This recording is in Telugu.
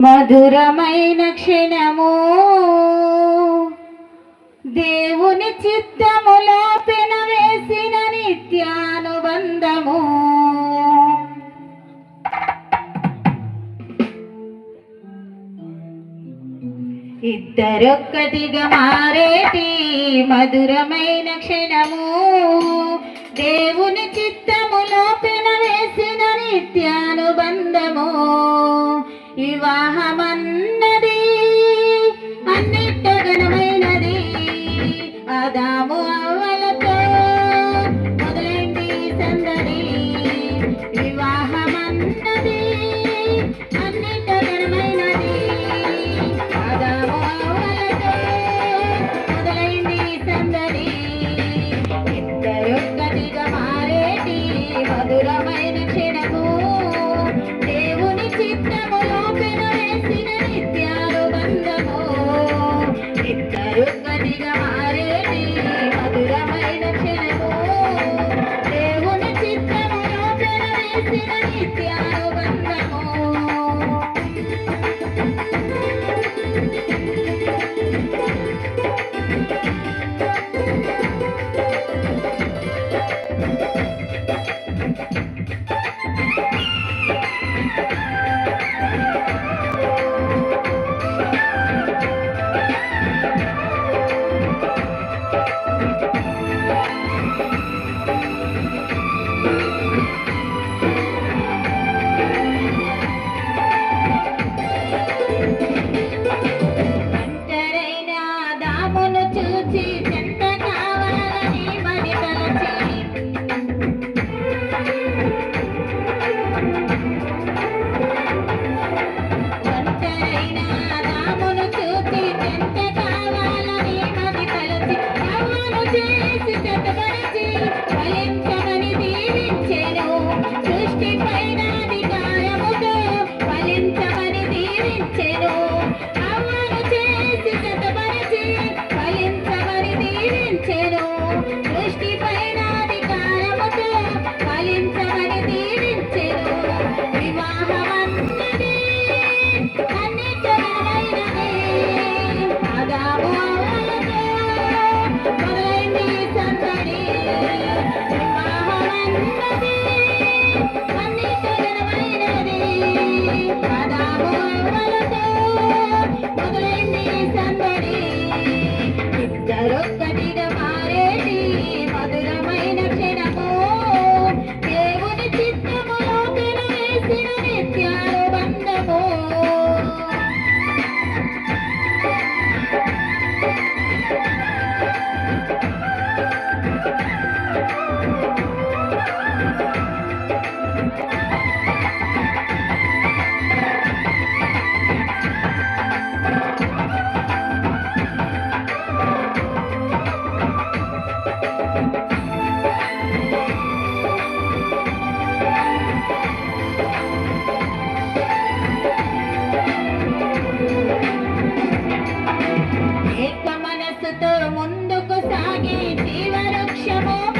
మధురమైన క్షణము. దేవుని చిత్తములో పెనవేసిన నిత్యానుబంధము. ఇద్దరొక్కటిగా మారేటి మధురమైన క్షణము. దేవుని చిత్తములో పెనవేసిన నిత్యానుబంధము. ವಿವಾಹವನ್ನು మరుగనిగా మారేటి మధురమైన క్షణము దేవుని చిత్తములో ప్రణవేసిన నిత్యానుబంధము. 什么